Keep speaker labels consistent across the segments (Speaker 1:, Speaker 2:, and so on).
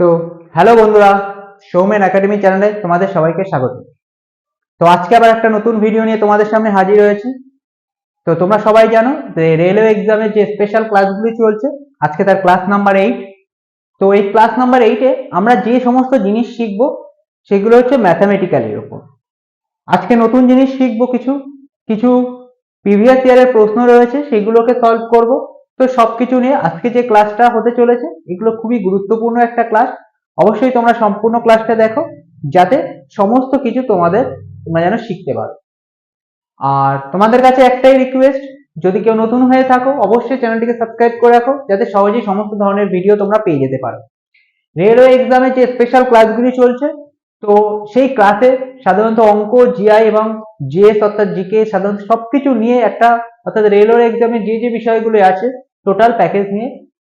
Speaker 1: তো হ্যালো বন্ধুরা সৌমেন একাডেমি চ্যানেলে তোমাদের সবাইকে স্বাগত। তো আজকে আবার একটা নতুন ভিডিও নিয়ে তোমাদের সামনে হাজির হয়েছে। তো তোমরা সবাই জানো যে রেলওয়ে এক্সামের যে স্পেশাল ক্লাসগুলি চলছে, আজকে তার ক্লাস নাম্বার এইট তো এই ক্লাস নাম্বার এইটে আমরা যে সমস্ত জিনিস শিখব, সেগুলো হচ্ছে ম্যাথামেটিক্যালের উপর। আজকে নতুন জিনিস শিখব কিছু কিছু প্রিভিয়াস ইয়ারের প্রশ্ন রয়েছে, সেগুলোকে সলভ করব। তো সবকিছু নিয়ে আজকে যে ক্লাসটা হতে চলেছে, এগুলো খুবই গুরুত্বপূর্ণ একটা ক্লাস অবশ্যই তোমরা সম্পূর্ণ ক্লাসটা দেখো, যাতে সমস্ত কিছু তোমাদের, তোমরা যেন শিখতে পারো। আর তোমাদের কাছে একটাই রিকোয়েস্ট যদি কেউ নতুন হয়ে থাকো, অবশ্যই চ্যানেলটিকে সাবস্ক্রাইব করে রাখো, যাতে সহজেই সমস্ত ধরনের ভিডিও তোমরা পেয়ে যেতে পারো। রেলওয়ে এক্সামে যে স্পেশাল ক্লাসগুলি চলছে, তো সেই ক্লাসে সাধারণত অঙ্ক জিআই এবং জিএস অর্থাৎ জিকে সাধারণত সবকিছু নিয়ে একটা, অর্থাৎ রেলওয়ে এক্সামে যে যে বিষয়গুলো আছে টোটাল প্যাকেজ নিয়ে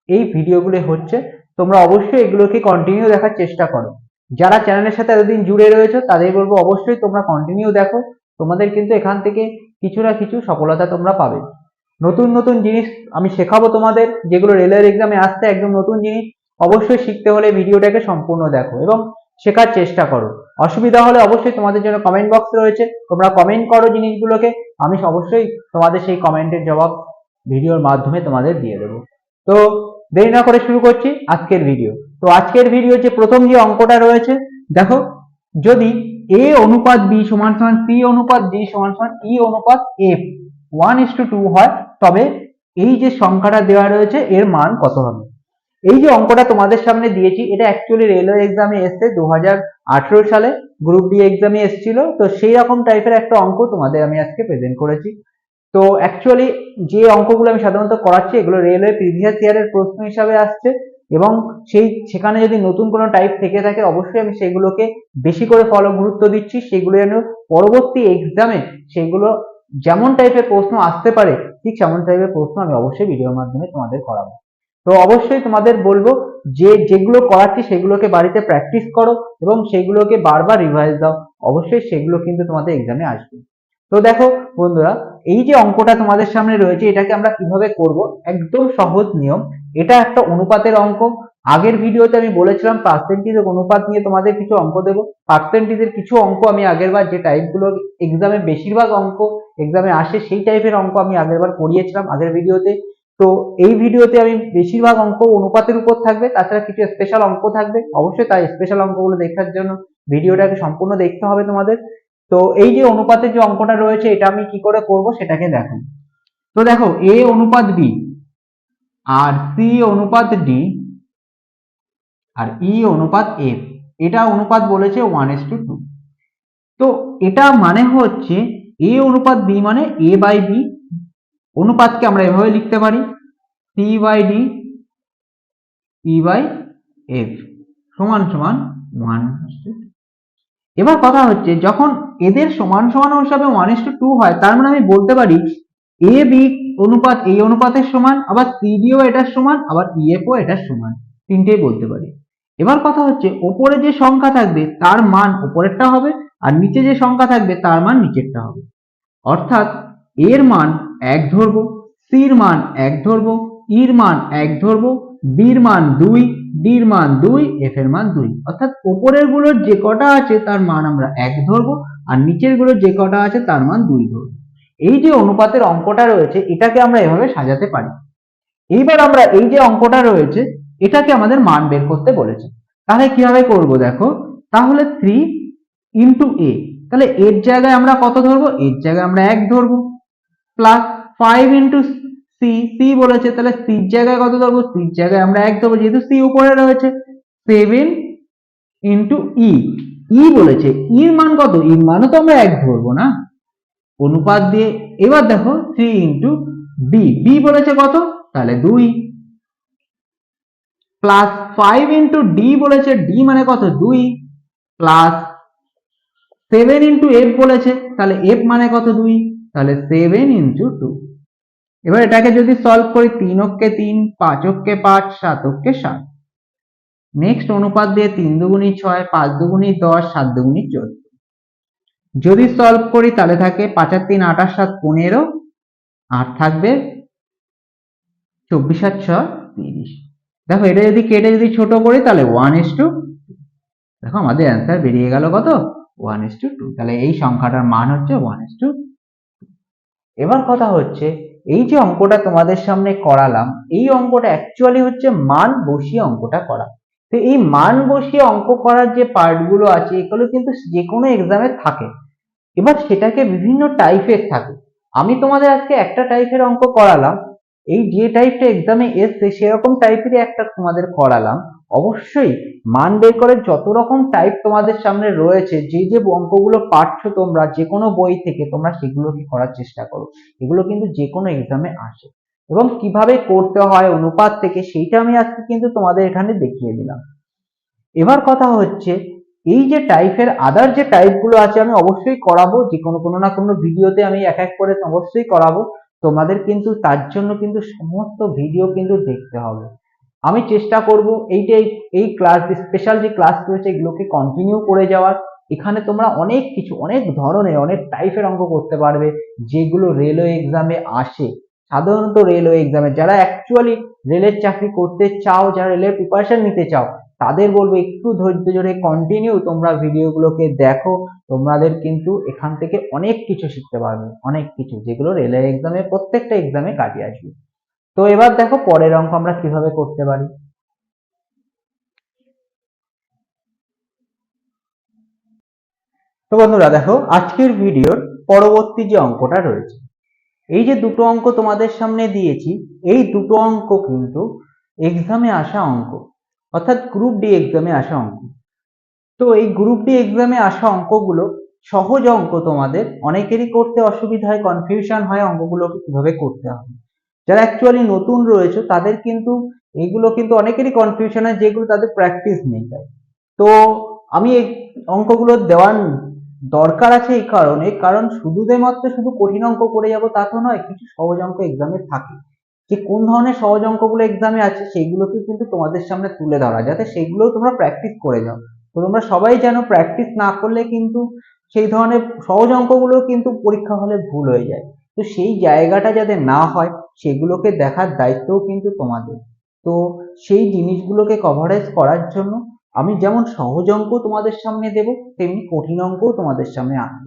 Speaker 1: এই ভিডিওগুলি হচ্ছে। তোমরা অবশ্যই এগুলোকে কন্টিনিউ দেখার চেষ্টা করো। যারা চ্যানেলের সাথে এতদিন জুড়ে রয়েছে, তাদের বলব অবশ্যই তোমরা কন্টিনিউ দেখো। তোমাদের কিন্তু এখান থেকে কিছু না কিছু সফলতা তোমরা পাবে। নতুন নতুন জিনিস আমি শেখাবো তোমাদের। যেগুলো রেলওয়ে এক্সামে আসছে, একদম নতুন জিনিস, অবশ্যই শিখতে হলে ভিডিওটাকে সম্পূর্ণ দেখো এবং শেখার চেষ্টা করো। অসুবিধা হলে অবশ্যই তোমাদের জন্য কমেন্ট বক্স রয়েছে। তোমরা কমেন্ট করো জিনিসগুলোকে। আমি অবশ্যই তোমাদের সেই কমেন্টের জবাব ভিডিওর মাধ্যমে তোমাদের দিয়ে দেবো। তো দেরি না করে শুরু করছি আজকের ভিডিও। তো আজকের ভিডিও যে প্রথম যে অঙ্কটা রয়েছে, দেখো, যদি এ অনুপাত বি সমান সমান সি অনুপাত ডি সমান সমান ই অনুপাত F one is to two হয়, তবে এই যে সংখ্যাটা দেওয়া রয়েছে, এর মান কত হবে? এই যে অঙ্কটা তোমাদের সামনে দিয়েছি, এটা অ্যাকচুয়ালি রেলওয়ে এক্সামে এসছে দু সালে গ্রুপ ডি এক্সামে এসেছিল। তো সেই রকম টাইপের একটা অঙ্ক তোমাদের আমি আজকে প্রেজেন্ট করেছি। তো অ্যাকচুয়ালি যে অঙ্কগুলো আমি সাধারণত করাচ্ছি, এগুলো রেলওয়ে প্রিভিয়াস ইয়ারের প্রশ্ন হিসাবে আসছে এবং সেই, সেখানে যদি নতুন কোনো টাইপ থেকে থাকে, অবশ্যই আমি সেগুলোকে বেশি করে ফলো গুরুত্ব দিচ্ছি। সেগুলো যেন পরবর্তী এক্সামে সেগুলো যেমন টাইপের প্রশ্ন আসতে পারে, ঠিক সেমন টাইপের প্রশ্ন আমি অবশ্যই ভিডিওর মাধ্যমে তোমাদের করাবো। তো অবশ্যই তোমাদের বলব যে, যেগুলো করাচ্ছি সেগুলোকে বাড়িতে প্র্যাকটিস করো এবং সেগুলোকে বারবার রিভাইজ দাও। অবশ্যই সেগুলো কিন্তু তোমাদের এক্সামে আসবে। তো দেখো বন্ধুরা এই যে অঙ্কটা তোমাদের সামনে রয়েছে, এটাকে আমরা কীভাবে করব? একদম সহজ নিয়ম। এটা একটা অনুপাতের অঙ্ক। আগের ভিডিওতে আমি বলেছিলাম পার্সেন্টেজের অনুপাত নিয়ে তোমাদের কিছু অঙ্ক দেবো। পার্সেন্টেজের কিছু অঙ্ক আমি আগেরবার যে টাইপগুলো এক্সামে বেশিরভাগ অঙ্ক এক্সামে আসে, সেই টাইপের অঙ্ক আমি আগেরবার করিয়েছিলাম আগের ভিডিওতে। তো এই ভিডিওতে আমি বেশিরভাগ অঙ্ক অনুপাতের উপর থাকবে, তাছাড়া কিছু স্পেশাল অঙ্ক থাকবে। অবশ্যই তাই স্পেশাল অঙ্কগুলো দেখার জন্য ভিডিওটাকে সম্পূর্ণ দেখতে হবে তোমাদের। তো এই যে অনুপাতের যে অঙ্কটা রয়েছে, এটা আমি কি করে করব সেটাকে দেখো। তো দেখো এ অনুপাত বি আর সি অনুপাত ডি আর ই অনুপাত এফ এটা অনুপাত বলেছে ওয়ান এস টু টু তো এটা মানে হচ্ছে এ অনুপাত বি মানে এ বাই বি অনুপাতকে আমরা এভাবে লিখতে পারি C by D E by F সমান সমান ওয়ান এবার কথা হচ্ছে, যখন এদের সমান সমান হিসাবে ওয়ান ইস টু টু হয়, তার মানে আমি বলতে পারি এ বি অনুপাত এই অনুপাতের সমান, আবার সিডিও এটার সমান, আবার ইএফও এটার সমান, তিনটেই বলতে পারি। এবার কথা হচ্ছে, ওপরে যে সংখ্যা থাকবে, তার মান ওপরেরটা হবে, আর নিচে যে সংখ্যা থাকবে, তার মান নিচেরটা হবে। অর্থাৎ এর মান এক ধরবো সির মান এক ধরবো ইর মান এক ধরবো বির মান দুই ডির মান দুই, এফ এর মান দুই। অর্থাৎ ওপরেরগুলোর যে কটা আছে, তার মান আমরা এক ধরবো, আর নিচেরগুলোর যে কটা আছে, তার মান দুই ধরবো। এই যে অনুপাতের অঙ্কটা রয়েছে, এটাকে আমরা এভাবে সাজাতে পারি। এইবার আমরা এই যে অঙ্কটা রয়েছে, এটাকে আমাদের মান বের করতে বলেছে। তাহলে কীভাবে করব দেখো? তাহলে থ্রি ইন্টু এ তাহলে এর জায়গায় আমরা কত ধরবো? এর জায়গায় আমরা এক ধরবো। Plus five into C C বলেছে, তাহলে সির জায়গায় কত ধরবো? সির জায়গায় আমরা এক ধরবো, যেহেতু সি উপরে রয়েছে। সেভেন ইন্টু ই ই বলেছে ইর মান কত? ইর মানও তো আমরা এক ধরবো না। অনুপাত দিয়ে, এবার দেখো থ্রি ইন্টু বি বি বলেছে কত? তাহলে দুই। প্লাস ফাইভ ইন্টু ডি বলেছে ডি মানে কত? দুই। প্লাস সেভেন ইন্টু এফ বলেছে, তাহলে এফ মানে কত? দুই। তাহলে সেভেন ইন্টু টু এবার এটাকে যদি সলভ করি তিন অক্ষে তিন, পাঁচ অক্ষে পাঁচ, সাত অক্ষে সাত। নেক্সট অনুপাত দিয়ে তিন দুগুণী ছয়, পাঁচ দুগুণী দশ, সাত দুগুণী চোদ্দ। যদি সলভ করি তাহলে থাকে পাঁচ আর তিন আঠাশ সাত পনেরো আর থাকবে চব্বিশ আর ছয়, তিরিশ। দেখো এটা যদি কেটে যদি ছোট করি তাহলে ওয়ান ইস টু দেখো আমাদের অ্যান্সার বেরিয়ে গেল কত? ওয়ান ইস টু টু তাহলে এই সংখ্যাটার মান হচ্ছে ওয়ান ইস টু এবার কথা হচ্ছে এই যে অঙ্কটা তোমাদের সামনে করালাম, এই অঙ্কটা অ্যাকচুয়ালি হচ্ছে মান বসিয়ে অঙ্কটা করা। তো এই মান বসিয়ে অঙ্ক করার যে পার্টগুলো আছে, এগুলো কিন্তু যে কোনো এক্সামে থাকে। এবার সেটাকে বিভিন্ন টাইপের থাকে। আমি তোমাদের আজকে একটা টাইপের অঙ্ক করালাম, এই যে টাইপটা এক্সামে এসছে, সেরকম টাইপেরই একটা তোমাদের করালাম। অবশ্যই মান বের করে যত রকম টাইপ তোমাদের সামনে রয়েছে, যে যে অঙ্কগুলো পাঠছো তোমরা যে কোনো বই থেকে তোমরা সেগুলোকে করার চেষ্টা করো। এগুলো কিন্তু যে কোনো এক্সামে আসে। এবং কীভাবে করতে হয়, অনুপাত থেকে, সেইটা আমি আজকে কিন্তু তোমাদের এখানে দেখিয়ে দিলাম। এবার কথা হচ্ছে, এই যে টাইপের আদার যে টাইপগুলো আছে, আমি অবশ্যই করাবো যে কোনো কোনো না কোনো ভিডিওতে আমি এক এক করে অবশ্যই করাবো। তোমাদের কিন্তু তার জন্য কিন্তু সমস্ত ভিডিও কিন্তু দেখতে হবে। আমি চেষ্টা করব এইটা এই ক্লাস স্পেশাল যে ক্লাস রয়েছে এগুলোকে কন্টিনিউ করে যাওয়ার। এখানে তোমরা অনেক কিছু, অনেক ধরনের, অনেক টাইপের অঙ্ক করতে পারবে, যেগুলো রেলওয়ে এক্সামে আসে। সাধারণত রেলওয়ে এক্সামে যারা অ্যাকচুয়ালি রেলের চাকরি করতে চাও, যারা রেলের প্রিপারেশন নিতে চাও, তাদের বলব একটু ধৈর্য ধরে কন্টিনিউ তোমরা ভিডিওগুলোকে দেখো। তোমাদের কিন্তু এখান থেকে অনেক কিছু শিখতে পারবে, অনেক কিছু, যেগুলো রেলের এক্সামে প্রত্যেকটা এক্সামে কাজে আসবে। তো এবার দেখো পরের অঙ্ক আমরা কীভাবে করতে পারি। তো বন্ধুরা দেখো, আজকের ভিডিওর পরবর্তী যে অঙ্কটা রয়েছে, এই যে দুটো অঙ্ক তোমাদের সামনে দিয়েছি, এই দুটো অঙ্ক কিন্তু এক্সামে আসা অঙ্ক, অর্থাৎ গ্রুপ ডি এক্সামে আসা অঙ্ক। তো এই গ্রুপ ডি এক্সামে আসা অঙ্কগুলো সহজ অঙ্ক তোমাদের, অনেকেরই করতে অসুবিধা হয় কনফিউশন হয় অঙ্কগুলোকে কীভাবে করতে হবে। যারা অ্যাকচুয়ালি নতুন রয়েছে, তাদের কিন্তু এগুলো কিন্তু অনেকেরই কনফিউশন হয়, যেগুলো তাদের প্র্যাকটিস নেই তাই। তো আমি এই অঙ্কগুলো দেওয়ার দরকার আছে এই কারণে, কারণ শুধু মাত্র শুধু কঠিন অঙ্ক করে যাব তা তো নয়, কিছু সহজ অঙ্ক এক্সামে থাকে। যে কোন ধরনের সহজ অঙ্কগুলো এক্সামে আছে সেইগুলোকে কিন্তু তোমাদের সামনে তুলে ধরা, যাতে সেগুলো তোমরা প্র্যাকটিস করে যাও। তো তোমরা সবাই যেন প্র্যাকটিস না করলে কিন্তু সেই ধরনের সহজ অঙ্কগুলো কিন্তু পরীক্ষা হলে ভুল হয়ে যায়। তো সেই জায়গাটা যাতে না হয়, সেগুলোকে দেখার দায়িত্বও কিন্তু তোমাদের। তো সেই জিনিসগুলোকে কভারেজ করার জন্য আমি যেমন সহজ অঙ্ক তোমাদের সামনে দেব, তেমনি কঠিন অঙ্কও তোমাদের সামনে আনব।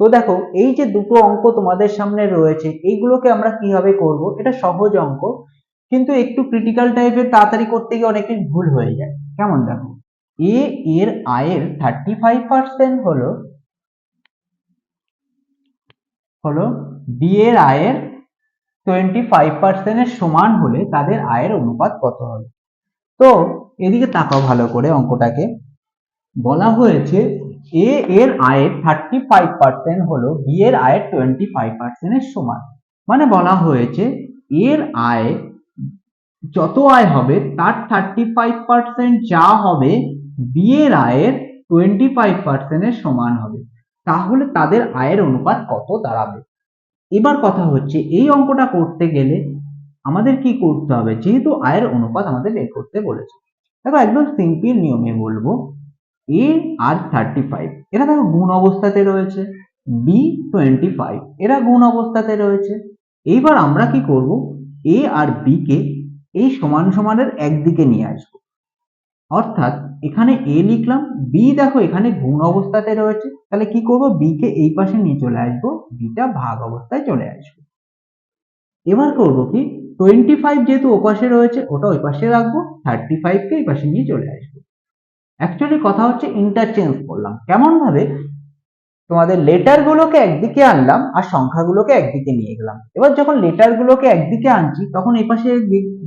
Speaker 1: তো দেখো, এই যে দুটো অঙ্ক তোমাদের সামনে রয়েছে, এইগুলোকে আমরা কীভাবে করব? এটা সহজ অঙ্ক, কিন্তু একটু ক্রিটিক্যাল টাইপের তাড়াতাড়ি করতে গিয়ে অনেকের ভুল হয়ে যায়। কেমন দেখো? এ এর আয়ের থার্টি ফাইভ পার্সেন্ট হলো হলো বি এর আয়ের টোয়েন্টি ফাইভ পার্সেন্টের সমান হলে তাদের আয়ের অনুপাত কত হবে? তো এদিকে তাকাও ভালো করে অঙ্কটাকে। বলা হয়েছে এ এর আয়ের থার্টি ফাইভ পার্সেন্ট হলো বি এর আয়ের টোয়েন্টি ফাইভ পার্সেন্টের সমান। মানে বলা হয়েছে এর আয় যত আয় হবে তার থার্টি ফাইভ পার্সেন্ট যা হবে বি এর আয়ের টোয়েন্টি ফাইভ পার্সেন্টের সমান হবে। তাহলে তাদের আয়ের অনুপাত কত দাঁড়াবে? এবার কথা হচ্ছে, এই অঙ্কটা করতে গেলে আমাদের কি করতে হবে? যেহেতু আয়ের অনুপাত আমাদের বের করতে বলেছে। দেখো, একদম সিম্পল নিয়মে বলব এ আর থার্টি ফাইভ এরা দেখো গুণ অবস্থাতে রয়েছে বি টোয়েন্টি ফাইভ এরা গুণ অবস্থাতে রয়েছে। এইবার আমরা কি করব? এ আর বি কে এই সমান সমানের একদিকে নিয়ে আসব। অর্থাৎ এখানে এ লিখলাম বি দেখো এখানে গুণ অবস্থাতে রয়েছে, তাহলে কি করব? বি কে এই পাশে নিয়ে চলে আসব বিটা ভাগ অবস্থায় চলে আসবে। এবার করব কি? টোয়েন্টি ফাইভ যেহেতু ওপাশে রয়েছে, ওটা ওই পাশে রাখব থার্টি ফাইভকে এই পাশে নিয়ে চলে আসব। অ্যাকচুয়ালি কথা হচ্ছে ইন্টারচেঞ্জ করলাম। কেমন ভাবে তোমাদের লেটার গুলোকে একদিকে আনলাম আর সংখ্যাগুলোকে একদিকে নিয়ে গেলাম। এবার যখন লেটার গুলোকে একদিকে আনছি, তখন এই পাশে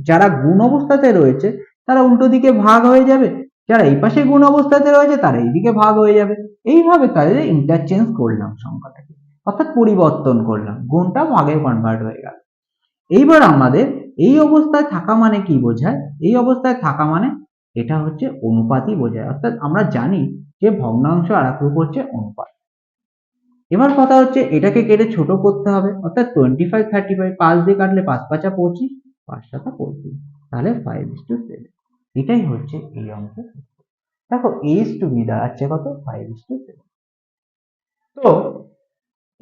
Speaker 1: যারা গুণ অবস্থাতে রয়েছে তারা উল্টো দিকে ভাগ হয়ে যাবে। যারা এই পাশে গুণ অবস্থাতে রয়েছে, তারা এইদিকে ভাগ হয়ে যাবে। এইভাবে তাদের ইন্টারচেঞ্জ করলাম সংখ্যাটাকে, অর্থাৎ পরিবর্তন করলাম। গুণটা ভাগে কনভার্ট হয়ে গেল। এইবার আমাদের এই অবস্থায় থাকা মানে কি বোঝায়? এই অবস্থায় থাকা মানে এটা হচ্ছে অনুপাতই বোঝায়। অর্থাৎ আমরা জানি যে ভগ্নাংশ আর এক রূপ হচ্ছে অনুপাত। এবার কথা হচ্ছে এটাকে কেটে ছোট করতে হবে। অর্থাৎ টোয়েন্টি ফাইভ থার্টি ফাইভ পাঁচ দিয়ে কাটলে পাঁচ পাঁচা পঁচিশ পাঁচ সাতা পঁচিশ। তাহলে ফাইভ ইস টু সেভেন এটাই হচ্ছে এই অঙ্কের দেখো এইচ টু বি দাঁড়াচ্ছে কত? ফাইভ ইস টু সেভেন তো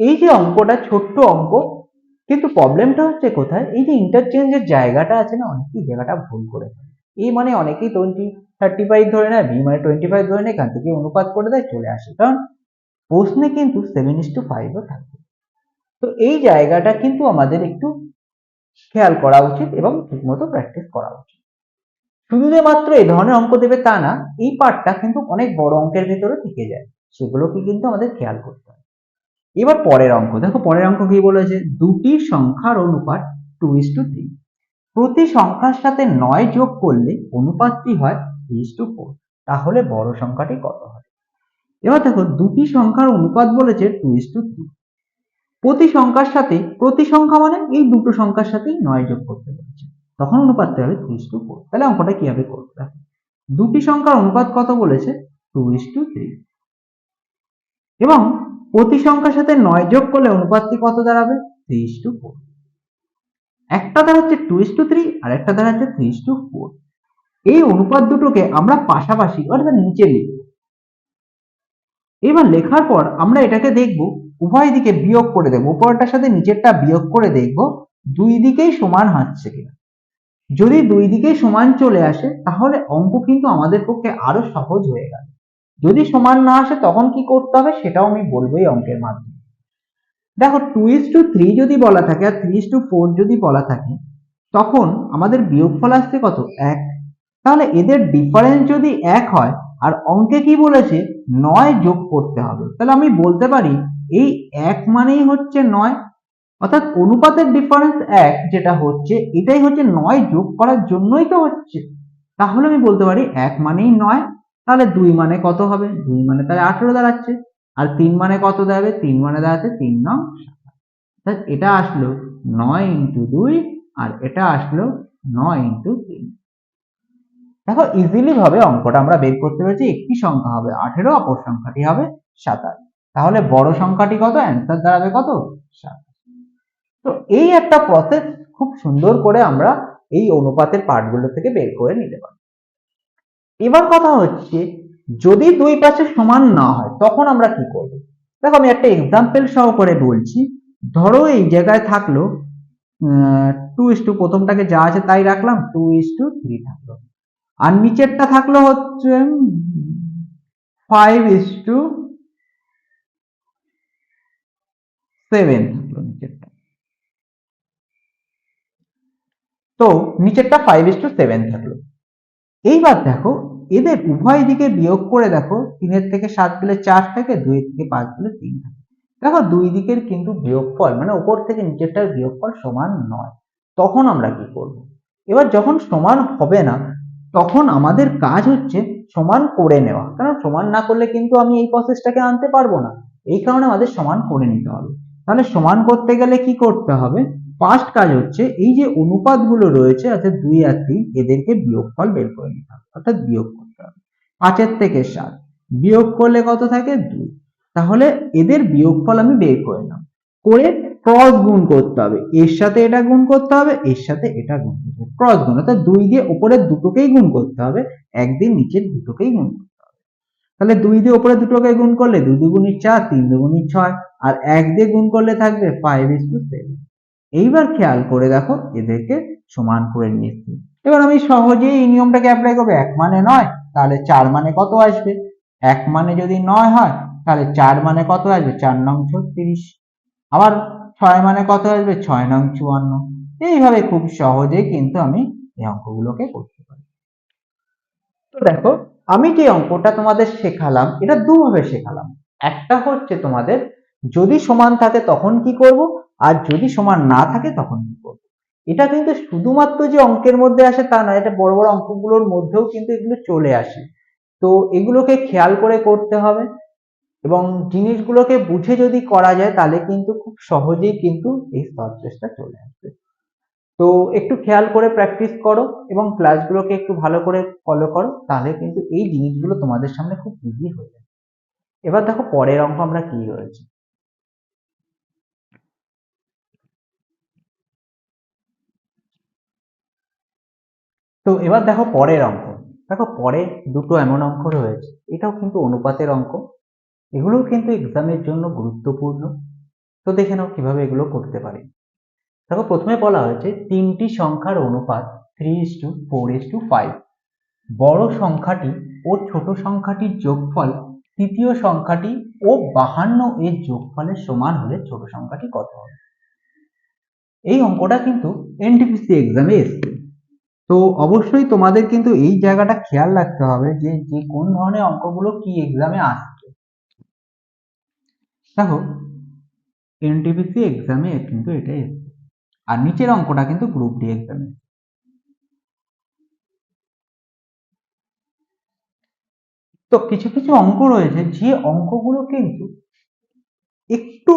Speaker 1: এই যে অঙ্কটা ছোট্ট অঙ্ক, কিন্তু প্রবলেমটা হচ্ছে কোথায়? এই যে ইন্টারচেঞ্জের জায়গাটা আছে না, অনেকেই জায়গাটা ভুল করে এই মানে অনেকেই টোয়েন্টি থার্টি ফাইভ ধরে নেয় বি মানে টোয়েন্টি ফাইভ ধরে নেয়, এখান থেকে অনুপাত করে দেয়, চলে আসে। কারণ প্রশ্নে কিন্তু সেভেন ইস টু ফাইভও থাকবে তো এই জায়গাটা কিন্তু আমাদের একটু খেয়াল করা উচিত এবং ঠিকমতো প্র্যাকটিস করা উচিত। শুধু যে মাত্র এই ধরনের অঙ্ক দেবে তা না, এই পার্টটা কিন্তু অনেক বড় অঙ্কের ভিতরে থেকে যায়। সেগুলোকে কিন্তু আমাদের খেয়াল করতে হয়। এবার পরের অঙ্ক। দেখো, পরের অঙ্ক কি বলেছে? দুটি সংখ্যার অনুপাত টু ইস টু থ্রি প্রতি সংখ্যার সাথে নয় যোগ করলে অনুপাতটি হয় থ্রি ইস টু ফোর তাহলে বড় সংখ্যাটি কত হয় এবার দেখো, দুটি সংখ্যার অনুপাত বলেছে টু ইস টু থ্রি প্রতি সংখ্যার সাথে, প্রতি সংখ্যা মানে এই দুটো সংখ্যার সাথে নয় যোগ করতে বলেছে। তখন অনুপাতটা হবে? টু ইস টু ফোর তাহলে অঙ্কটা কীভাবে করতে হবে। দুটি সংখ্যার অনুপাত কত বলেছে? টু ইস টু থ্রি এবং প্রতি সংখ্যার সাথে নয় যোগ করলে অনুপাতটি কত দাঁড়াবে? থ্রি ইস টু ফোর একটা দাঁড়াচ্ছে টু ইস টু থ্রি আর একটা দাঁড়াচ্ছে থ্রি ইস টু ফোর এই অনুপাত দুটোকে আমরা পাশাপাশি অর্থাৎ নিচে লিখব। এবার লেখার পর আমরা এটাকে দেখব, উভয় দিকে বিয়োগ করে দেবো। উপরটার সাথে নিচেরটা বিয়োগ করে দেখব, দুই দিকেই সমান হচ্ছে কিনা। যদি দুই দিকেই সমান চলে আসে, তাহলে অঙ্ক কিন্তু আমাদের পক্ষে আরও সহজ হয়ে গেল। যদি সমান না আসে, তখন কি করতে হবে সেটাও আমি বলব এই অঙ্কের মাধ্যমে। দেখো টু ইস টু থ্রি যদি বলা থাকে আর থ্রি ইস টু ফোর যদি বলা থাকে, তখন আমাদের বিয়োগফল আসছে কত? এক। তাহলে এদের ডিফারেন্স যদি এক হয়, আর অঙ্কে কি বলেছে? নয় যোগ করতে হবে। তাহলে আমি বলতে পারি, এই এক মানেই হচ্ছে নয় অর্থাৎ অনুপাতের ডিফারেন্স এক, যেটা হচ্ছে এটাই হচ্ছে নয় যোগ করার জন্যই তো হচ্ছে। তাহলে আমি বলতে পারি এক মানেই নয়, তাহলে দুই মানে কত হবে? দুই মানে তাহলে আঠেরো দাঁড়াচ্ছে। আর তিন মানে কত দাঁড়াবে? তিন মানে দাঁড়াচ্ছে তিন নং অর্থাৎ এটা আসলো নয় ইন্টু দুই, আর এটা আসলো নয় ইন্টু তিন। দেখো ইজিলি ভাবে অঙ্কটা আমরা বের করতে পেরেছি, একটি সংখ্যা হবে আঠেরো, অপর সংখ্যাটি হবে সাতাশ। তাহলে বড় সংখ্যাটি কত? অ্যান্সার দাঁড়াবে কত? সাতাশ তো এই একটা প্রসেস খুব সুন্দর করে আমরা এই অনুপাতের পার্টগুলো থেকে বের করে নিতে পারি। এবার কথা হচ্ছে, যদি দুই পাশে সমান না হয়, তখন আমরা কি করব? দেখো আমি একটা এক্সাম্পল সহ করে বলছি। ধরো এই জায়গায় থাকল টু ইস টু প্রথমটাকে যা আছে তাই রাখলাম টু ইস টু থ্রি থাকল। আর নিচেরটা থাকল হচ্ছে ফাইভ ইস টু সেভেন থাকল নিচেরটা তো নিচেরটা ফাইভ ইস টু সেভেন থাকল। এইবার দেখো, এদের উভয় দিকে বিয়োগ করে দেখো, তিনের থেকে সাত গেলে চার থাকে দুই থেকে পাঁচ গেলে তিন থাকে। দেখো দুই দিকের কিন্তু বিয়োগফল মানে উপর থেকে নিচেরটার বিয়োগফল সমান নয়। তখন আমরা কি করব? এবার যখন সমান হবে না, তখন আমাদের কাজ হচ্ছে সমান করে নেওয়া। কারণ সমান না করলে কিন্তু আমি এই প্রসেসটাকে আনতে পারব না। এই কারণে আমাদের সমান করে নিতে হবে। তাহলে সমান করতে গেলে কি করতে হবে? ফার্স্ট কাজ হচ্ছে এই যে অনুপাতগুলো রয়েছে, অর্থাৎ দুই আর তিন, এদেরকে বিয়োগফল বের করে নিতে হবে, অর্থাৎ বিয়োগ করতে হবে। পাঁচের থেকে সাত, বিয়োগ করলে কত থাকে? দুই। তাহলে এদের বিয়োগফল আমি বের করে নাম করে ক্রস গুণ করতে হবে। এর সাথে এটা গুণ করতে হবে, এর সাথে এটা গুণ করতে হবে। ক্রস গুণ, অর্থাৎ দুই দিয়ে উপরের দুটোকেই গুণ করতে হবে একদিন নিচের দুটোকেই গুণ করতে হবে। তাহলে দুই দিয়ে উপরে দুটোকে গুণ করলে দুই দুগুণি চার, তিন দুগুণি ছয়, আর এক দিয়ে গুণ করলে থাকবে ফাইভ ইস টু সেভেন এইবার খেয়াল করে দেখো এদেরকে সমান করে নিয়েছি। এবার আমি সহজেই এই নিয়মটাকে অ্যাপ্লাই করব। এক মানে নয়, তাহলে চার মানে কত আসবে? এক মানে যদি নয় হয়, তাহলে চার মানে কত আসবে? চার নং ছত্রিশ। আবার ছয় মানে কত আসবে? ছয় নং চুয়ান্ন। এইভাবে খুব সহজেই কিন্তু আমি এই অঙ্কগুলোকে করতে পারি। তো দেখো, আমি যে অঙ্কটা তোমাদের শেখালাম, এটা দুভাবে শেখালাম। একটা হচ্ছে তোমাদের যদি সমান থাকে তখন কি করব? আর যদি সমান না থাকে তখন কি করব? এটা কিন্তু শুধুমাত্র যে অঙ্কের মধ্যে আসে তা নয়, এটা বড় বড় অঙ্কগুলোর মধ্যেও কিন্তু এগুলো চলে আসে। তো এগুলোকে খেয়াল করে করতে হবে এবং জিনিসগুলোকে বুঝে যদি করা যায় তাহলে কিন্তু খুব সহজেই কিন্তু এই চেষ্টা চলে আসবে। তো একটু খেয়াল করে প্র্যাকটিস করো এবং ক্লাসগুলোকে একটু ভালো করে ফলো করো, তাহলে কিন্তু এই জিনিসগুলো তোমাদের সামনে খুব ইজি হয়ে যাবে। এবার দেখো পরের অঙ্ক আমরা কি রয়েছে? তো এবার দেখো পরের অঙ্ক। দেখো পরে দুটো এমন অঙ্ক রয়েছে, এটাও কিন্তু অনুপাতের অঙ্ক। এগুলোও কিন্তু এক্সামের জন্য গুরুত্বপূর্ণ। তো দেখে নাও কীভাবে এগুলো করতে পারি। দেখো প্রথমে বলা হয়েছে, তিনটি সংখ্যার অনুপাত three is to four is to five বড় সংখ্যাটি ও ছোট সংখ্যাটির যোগফল, তৃতীয় সংখ্যাটি ও বাহান্ন এর যোগফলের সমান হলে ছোট সংখ্যাটি কত হবে? এই অঙ্কটা কিন্তু এনটিপিসি এক্সামে এসছে। তো অবশ্যই তোমাদের কিন্তু এই জায়গাটা খেয়াল রাখতে হবে যে যে কোন ধরনের অঙ্কগুলো কি এক্সামে আসছে। দেখো এনটিপিসি এক্সামে কিন্তু এটা এসছে, আর নিচের অঙ্কটা কিন্তু গ্রুপ ডি এক্সামে তো কিছু কিছু অঙ্ক রয়েছে, যে অঙ্কগুলো কিন্তু একটু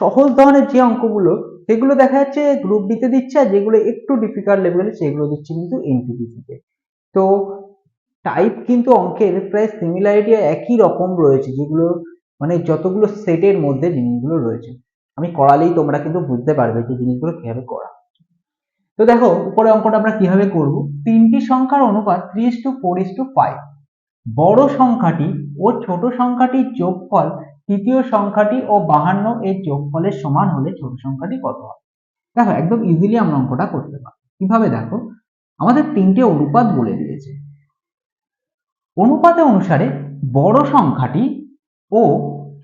Speaker 1: সহজ ধরনের যে অঙ্কগুলো সেগুলো দেখা যাচ্ছে গ্রুপ ডিতে দিচ্ছে আর যেগুলো একটু ডিফিকাল্ট লেভেলের সেগুলো দিচ্ছে কিন্তু এনটিপিসিতে তো। টাইপ কিন্তু অঙ্কের প্রায় সিমিলারিটি একই রকম রয়েছে যেগুলো মানে যতগুলো সেটের মধ্যে জিনিসগুলো রয়েছে। আমি করালেই তোমরা কিন্তু বুঝতে পারবে যে জিনিসগুলো কীভাবে করা। তো দেখো উপরে অঙ্কটা আমরা কীভাবে করব? তিনটি সংখ্যার অনুপাত three is to four is to five বড় সংখ্যাটি ও ছোট সংখ্যাটির যোগফল তৃতীয় সংখ্যাটি ও বাহান্ন এর যোগফলের সমান হলে ছোট সংখ্যাটি কত হবে? দেখো, একদম ইজিলি আমরা অঙ্কটা করতে পারি কীভাবে দেখো? আমাদের তিনটে অনুপাত বলে দিয়েছে। অনুপাতে অনুসারে বড় সংখ্যাটি ও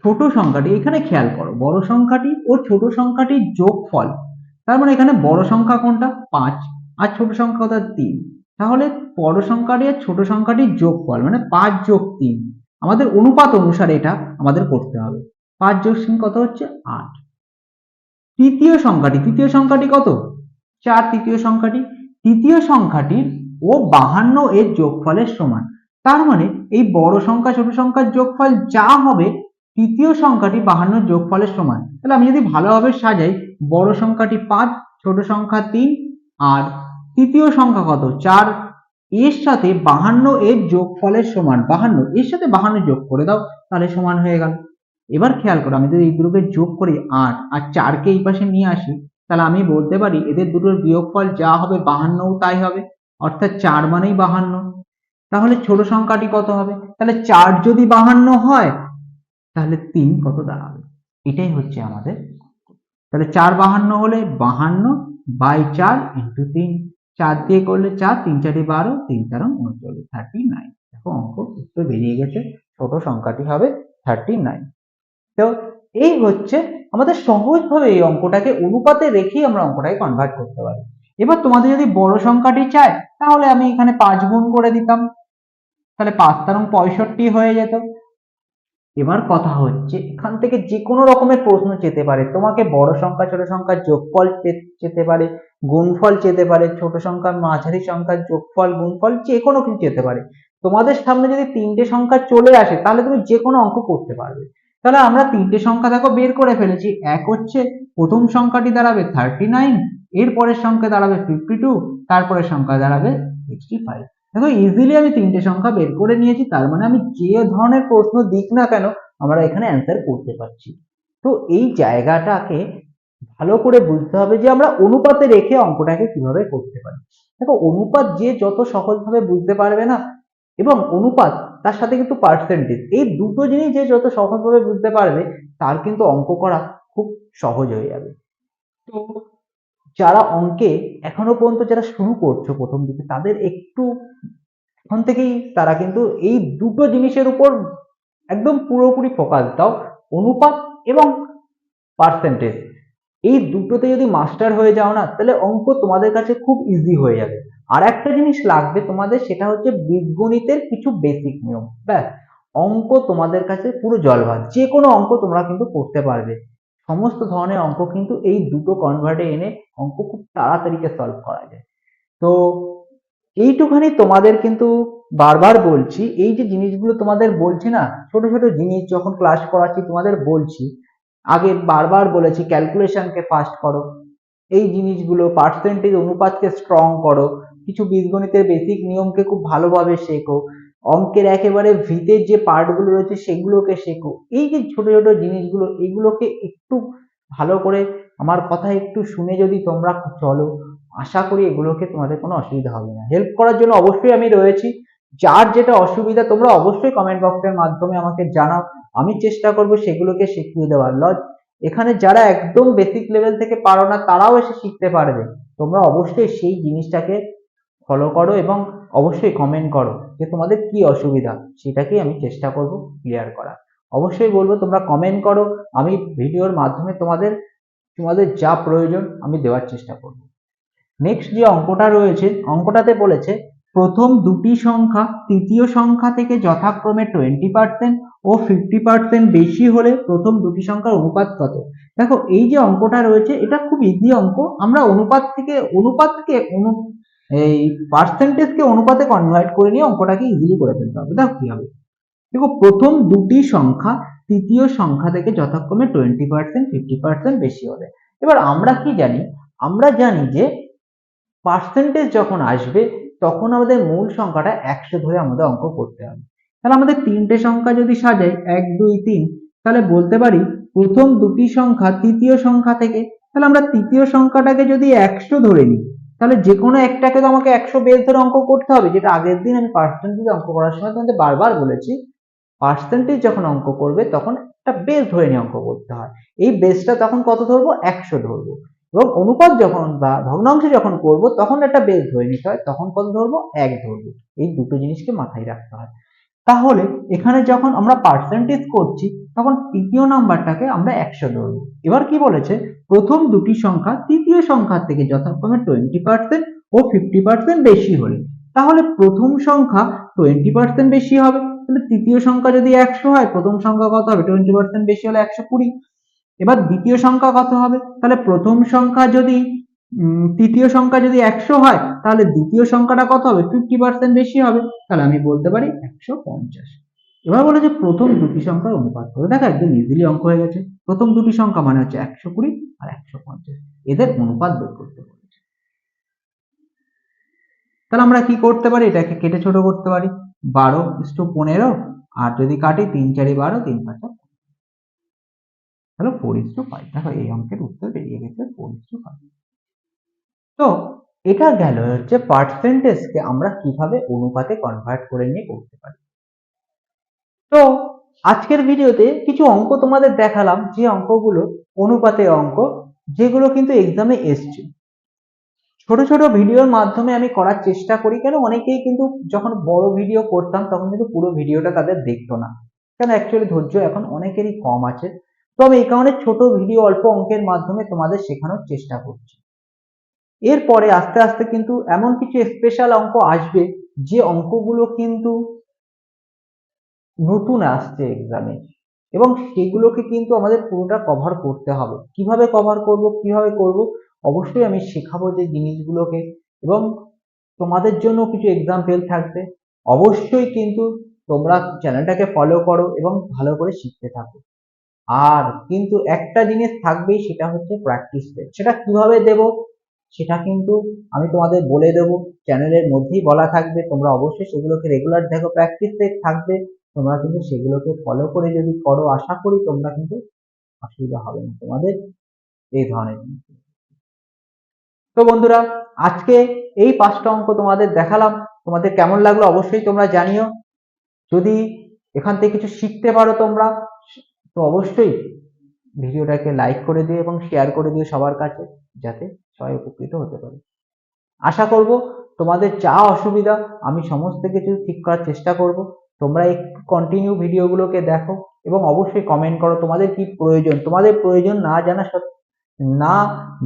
Speaker 1: ছোট সংখ্যাটি, এখানে খেয়াল করো, বড় সংখ্যাটি ও ছোট সংখ্যাটির যোগফল, তার মানে এখানে বড় সংখ্যা কোনটা? পাঁচ। আর ছোট সংখ্যা কোনটা তিন। তাহলে বড় সংখ্যাটি আর ছোট সংখ্যাটির যোগফল মানে পাঁচ যোগ তিন। আমাদের অনুপাত অনুসারে এটা আমাদের করতে হবে। পাঁচ যোগ তিন কত হচ্ছে? আট। তৃতীয় সংখ্যাটি তৃতীয় সংখ্যাটি কত? চার তৃতীয় সংখ্যাটি। তৃতীয় সংখ্যাটির ও বাহান্ন এর যোগফলের সমান। তার মানে এই বড় সংখ্যা, ছোট সংখ্যার যোগফল যা হবে, তৃতীয় সংখ্যাটি বাহান্ন যোগফলের সমান। তাহলে আমি যদি ভালোভাবে সাজাই, বড় সংখ্যাটি পাঁচ, ছোট সংখ্যা তিন, আর তৃতীয় সংখ্যা কত? চার এর সাথে বাহান্ন এর যোগফলের সমান, বাহান্ন, এর সাথে বাহান্ন যোগ করে দাও, তাহলে সমান হয়ে গেল। এবার খেয়াল করো, আমি যদি এই দুটোকে যোগ করি আট, আর চারকে এই পাশে নিয়ে আসি, তাহলে আমি বলতে পারি এদের দুটোর বিয়োগফল যা হবে বাহান্নও তাই হবে, অর্থাৎ চার মানেই বাহান্ন। তাহলে ছোট সংখ্যাটি কত হবে? তাহলে চার যদি বাহান্ন হয়, তাহলে তিন কত দাঁড়াবে? এটাই হচ্ছে আমাদের তাহলে চার বাহান্ন হলে বাহান্ন বাই চার ইন্টু তিন। চার দিয়ে করলে চার, তিন চারি বারো, তিন চার উনচল্লিশ থার্টি নাইন দেখো অঙ্ক উত্তর বেরিয়ে গেছে, ছোট সংখ্যাটি হবে থার্টি নাইন তো এই হচ্ছে আমাদের সহজভাবে এই অঙ্কটাকে অনুপাতে রেখেই আমরা অঙ্কটাকে কনভার্ট করতে পারি। এবার তোমাদের যদি বড় সংখ্যাটি চায়, তাহলে আমি এখানে পাঁচ গুণ করে দিতাম। তাহলে পাঁচ তারং পঁয়ষট্টি হয়ে যেত। এবার কথা হচ্ছে, এখান থেকে যে কোনো রকমের প্রশ্ন চেতে পারে। তোমাকে বড় সংখ্যা, ছোট সংখ্যার যোগফল চেতে পারে। গুণফল চেতে পারে, ছোট সংখ্যা মাঝারি সংখ্যার যোগফল, গুণফল যে কোনো কিছু চেতে পারে। তোমাদের সামনে যদি তিনটে সংখ্যা চলে আসে, তাহলে তুমি যে কোনো অঙ্ক করতে পারবে। তাহলে আমরা তিনটে সংখ্যা দেখো বের করে ফেলেছি। এক হচ্ছে প্রথম সংখ্যাটি দাঁড়াবে থার্টি নাইন এর পরের সংখ্যা দাঁড়াবে ফিফটি টু তারপরের সংখ্যা দাঁড়াবে সিক্সটি ফাইভ দেখো ইজিলি আমি তিনটে সংখ্যা বের করে নিয়েছি, তার মানে আমি যে ধরনের প্রশ্ন দিক না কেন, আমরা এখানে অ্যান্সার করতে পারছি। তো এই জায়গাটাকে ভালো করে বুঝতে হবে যে আমরা অনুপাতে রেখে অঙ্কটাকে কীভাবে করতে পারি। দেখো, অনুপাত যে যত সহজভাবে বুঝতে পারবে না, এবং অনুপাত তার সাথে কিন্তু পার্সেন্টেজ এই দুটো জিনিস যে যত সহজভাবে বুঝতে পারবে, তার কিন্তু অঙ্ক করা খুব সহজ হয়ে যাবে। তো যারা অঙ্কে এখনও পর্যন্ত যারা শুরু করছ প্রথম দিকে, তাদের একটু এখন থেকেই তারা কিন্তু এই দুটো জিনিসের উপর একদম পুরোপুরি ফোকাস দাও, অনুপাত এবং পার্সেন্টেজ এই দুটোতে যদি মাস্টার হয়ে যাও না, তাহলে অঙ্ক তোমাদের কাছে খুব ইজি হয়ে যাবে। আর একটা জিনিস লাগবে তোমাদের, সেটা হচ্ছে বীজগণিতের কিছু বেসিক নিয়ম। ব্যাস, অঙ্ক তোমাদের কাছে পুরো জলভাত। যে কোনো অঙ্ক তোমরা কিন্তু করতে পারবে। সমস্ত ধরনের অঙ্ক কিন্তু এই দুটো কনভার্টে এনে অঙ্ক খুব তাড়াতাড়িকে সলভ করা যায়। তো এইটুখানি তোমাদের কিন্তু বারবার বলছি। এই যে জিনিসগুলো তোমাদের বলছি না, ছোট ছোট জিনিস যখন ক্লাস করাচ্ছি তোমাদের বলছি আগে বারবার বলেছি ক্যালকুলেশনকে ফাস্ট করো। এই জিনিসগুলো পার্সেন্টেজ অনুপাতকে স্ট্রং করো। কিছু বীজগণিতের বেসিক নিয়মকে খুব ভালোভাবে শেখো। অঙ্কের একেবারে ভিতের যে পার্টগুলো রয়েছে, সেগুলোকে শেখো। এই যে ছোট ছোট জিনিসগুলো, এগুলোকে একটু ভালো করে আমার কথা একটু শুনে যদি তোমরা চলো, আশা করি এগুলোকে তোমাদের কোনো অসুবিধা হবে না। হেল্প করার জন্য অবশ্যই আমি রয়েছি। যার যেটা অসুবিধা, তোমরা অবশ্যই কমেন্ট বক্সের মাধ্যমে আমাকে জানাও। আমি চেষ্টা করব সেগুলোকে শিখিয়ে দেওয়ার। লজ, এখানে যারা একদম বেসিক লেভেল থেকে পারো না, তারাও এসে শিখতে পারবে। তোমরা অবশ্যই সেই জিনিসটাকে ফলো করো এবং অবশ্যই কমেন্ট করো যে তোমাদের কি অসুবিধা। সেটাকেই আমি চেষ্টা করব ক্লিয়ার করার। অবশ্যই বলব, তোমরা কমেন্ট করো। আমি ভিডিওর মাধ্যমে তোমাদের তোমাদের যা প্রয়োজন আমি দেওয়ার চেষ্টা করব। নেক্সট যে অঙ্কটা রয়েছে, অঙ্কটাতে বলেছে প্রথম দুটি সংখ্যা তৃতীয় সংখ্যা থেকে যথাক্রমে টোয়েন্টি পার্সেন্ট ও ফিফটি পার্সেন্ট বেশি হলে প্রথম দুটি সংখ্যার অনুপাত কত? দেখো, এই যে অঙ্কটা রয়েছে, এটা খুব ইজি অঙ্ক। আমরা অনুপাত থেকে, অনুপাতকে অনু, এই পার্সেন্টেজকে অনুপাতে কনভার্ট করে নিয়ে অঙ্কটাকে ইজিলি করে ফেলতে হবে। দেখো কি হবে। দেখো, প্রথম দুটি সংখ্যা তৃতীয় সংখ্যা থেকে যথাক্রমে টোয়েন্টি পার্সেন্ট ফিফটি পার্সেন্ট বেশি হবে এবার আমরা কি জানি? আমরা জানি যে পার্সেন্টেজ যখন আসবে তখন আমাদের মূল সংখ্যাটা একশো ধরে আমাদের অঙ্ক করতে হবে। তাহলে আমাদের তিনটে সংখ্যা যদি সাজাই, এক, দুই, তিন, তাহলে বলতে পারি প্রথম দুটি সংখ্যা তৃতীয় সংখ্যা থেকে, তাহলে আমরা তৃতীয় সংখ্যাটাকে যদি একশো ধরে নিই, তাহলে যে কোনো একটাকে তো আমাকে একশো বেস ধরে অঙ্ক করতে হবে, যেটা আগের দিন আমি পার্সেন্টেজ অঙ্ক করার সময় তোমাদের বারবার বলেছি। পার্সেন্টেজ যখন অঙ্ক করবে, তখন একটা বেস ধরে নিয়ে অঙ্ক করতে হয়। এই বেসটা তখন কত ধরবো? একশো ধরবো। এবং অনুপাত যখন বা ভগ্নাংশ যখন করব, তখন একটা বেস ধরে নিতে হয়, তখন কত ধরবো? এক ধরবো। এই দুটো জিনিসকে মাথায় রাখতে হয়। তাহলে এখানে যখন আমরা পার্সেন্টেজ করছি, তখন তৃতীয় নাম্বারটাকে আমরা একশো ধরবো। এবার কি বলেছে? প্রথম দুটি সংখ্যা তৃতীয় সংখ্যার থেকে যথাক্রমে টোয়েন্টি পার্সেন্ট ও ফিফটি পার্সেন্ট বেশি হলে। তাহলে প্রথম সংখ্যা টোয়েন্টি পার্সেন্ট বেশি হবে। তাহলে তৃতীয় সংখ্যা যদি একশো হয়, প্রথম সংখ্যা কত হবে? টোয়েন্টি পার্সেন্ট বেশি হলে একশো কুড়ি। এবার দ্বিতীয় সংখ্যা কত হবে? তাহলে প্রথম সংখ্যা যদি তৃতীয় সংখ্যা যদি একশো হয়, তাহলে দ্বিতীয় সংখ্যাটা কত হবে? ফিফটি পার্সেন্ট বেশি হবে। তাহলে আমি বলতে পারি একশো পঞ্চাশ। এবার বলে যে প্রথম দুটি সংখ্যার অনুপাত করে দেখো একদম ইজিলি অঙ্ক হয়ে গেছে। প্রথম দুটি সংখ্যা মানে হচ্ছে একশো কুড়ি আর একশো পঞ্চাশ। এদের অনুপাত বের করতে বলেছে। তাহলে আমরা কি করতে পারি? এটাকে কেটে ছোট করতে পারি। বারো ইস্টু পনেরো আর যদি কাটি, তিন চারি বারো, তিন পাঁচা। তাহলে ফোর ইস টু ফাইভ দেখো এই অঙ্কের উত্তর বেরিয়ে গেছে ফোর ইস টু ফাইভ তো এটা গেল হচ্ছে পার্সেন্টেজকে আমরা কীভাবে অনুপাতে কনভার্ট করে নিয়ে করতে পারি। তো আজকের ভিডিওতে কিছু অঙ্ক তোমাদের দেখালাম, যে অঙ্কগুলো অনুপাতে অঙ্ক, যেগুলো কিন্তু এক্সামে এসছে। ছোট ছোট ভিডিওর মাধ্যমে আমি করার চেষ্টা করি, কেন অনেকেই কিন্তু যখন বড় ভিডিও করতাম, তখন কিন্তু পুরো ভিডিওটা তাদের দেখতো না। কেন অ্যাকচুয়ালি ধৈর্য এখন অনেকেরই কম আছে। তো আমি এই কারণে ছোট ভিডিও অল্প অঙ্কের মাধ্যমে তোমাদের শেখানোর চেষ্টা করছি। এরপরে আস্তে আস্তে কিন্তু এমন কিছু স্পেশাল অঙ্ক আসবে, যে অঙ্কগুলো কিন্তু নতুন আসছে এক্সামে এবং সেগুলোকে কিন্তু আমাদের পুরোটা কভার করতে হবে। কীভাবে কভার করব, কীভাবে করব, অবশ্যই আমি শেখাবো যে জিনিসগুলোকে। এবং তোমাদের জন্য কিছু এক্সাম্পল থাকবে। অবশ্যই কিন্তু তোমরা চ্যানেলটাকে ফলো করো এবং ভালো করে শিখতে থাকো। আর কিন্তু একটা জিনিস থাকবেই, সেটা হচ্ছে প্র্যাকটিস সেটা কীভাবে দেব? সেটা কিন্তু আমি তোমাদের বলে দেব। চ্যানেলের মধ্যেই বলা থাকবে। তোমরা অবশ্যই সেগুলোকে রেগুলার দেখো প্র্যাকটিস থাকবে। তোমরা কিন্তু সেগুলোকে ফলো করে যদি করো, আশা করি তোমরা কিন্তু অসুবিধা হবে না তোমাদের এই ধরনের তো বন্ধুরা, আজকে এই পাঁচটা অঙ্ক তোমাদের দেখালাম। তোমাদের কেমন লাগল অবশ্যই তোমরা জানিও। যদি এখান থেকে কিছু শিখতে পারো তোমরা তো অবশ্যই ভিডিওটাকে লাইক করে দিও এবং শেয়ার করে দিও সবার কাছে, যাতে সবাই উপকৃত হতে পারে। আশা করব তোমাদের যা অসুবিধা আমি সমস্ত কিছু ঠিক করার চেষ্টা করব। তোমরা এই কন্টিনিউ ভিডিওগুলোকে দেখো এবং অবশ্যই কমেন্ট করো তোমাদের কি প্রয়োজন। তোমাদের প্রয়োজন না জানা না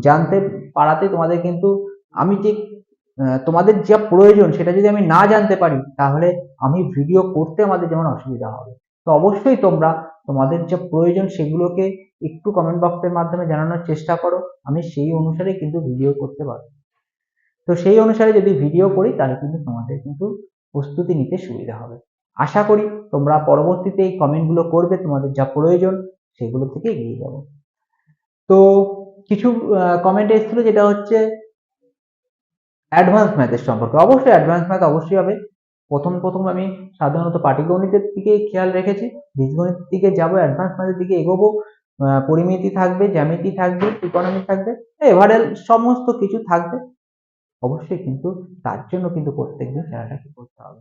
Speaker 1: জানতে পারাতে তোমাদের কিন্তু আমি যে তোমাদের যা প্রয়োজন সেটা যদি আমি না জানতে পারি, তাহলে আমি ভিডিও করতে আমাদের যেমন অসুবিধা হবে। তো অবশ্যই তোমরা তোমাদের যা প্রয়োজন সেগুলোকে একটু কমেন্ট বক্সের মাধ্যমে জানানোর চেষ্টা করো। আমি সেই অনুসারে কিন্তু ভিডিও করতে পারব। তো সেই অনুসারে যদি ভিডিও করি, তাহলে কিন্তু তোমাদের কিন্তু প্রস্তুতি নিতে সুবিধা হবে। আশা করি তোমরা পরবর্তীতে এই কমেন্টগুলো করবে, তোমাদের যা প্রয়োজন সেগুলো থেকে এগিয়ে যাব। তো কিছু কমেন্ট এসেছিল যেটা হচ্ছে অ্যাডভান্স ম্যাথের সম্পর্কে। অবশ্যই অ্যাডভান্স ম্যাথ অবশ্যই হবে। প্রথম প্রথম আমি সাধারণত পাটিগণিতের দিকে খেয়াল রেখেছি। বীজগণিতের দিকে যাব অ্যাডভান্স ম্যাথের দিকে এগোবো। পরিমিতি থাকবে, জ্যামিতি থাকবে ইকোনমি থাকবে, এভারেল সমস্ত কিছু থাকবে। অবশ্যই কিন্তু তার জন্য কিন্তু প্রত্যেকদিন চ্যানেলটাকে করতে হবে।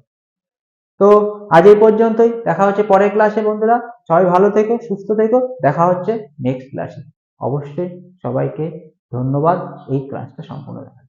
Speaker 1: তো আজ এই পর্যন্তই। দেখা হচ্ছে পরের ক্লাসে বন্ধুরা। সবাই ভালো থেকো, সুস্থ থেকো। দেখা হচ্ছে নেক্সট ক্লাসে অবশ্যই সবাইকে ধন্যবাদ। এই ক্লাসটা সম্পূর্ণ দেখার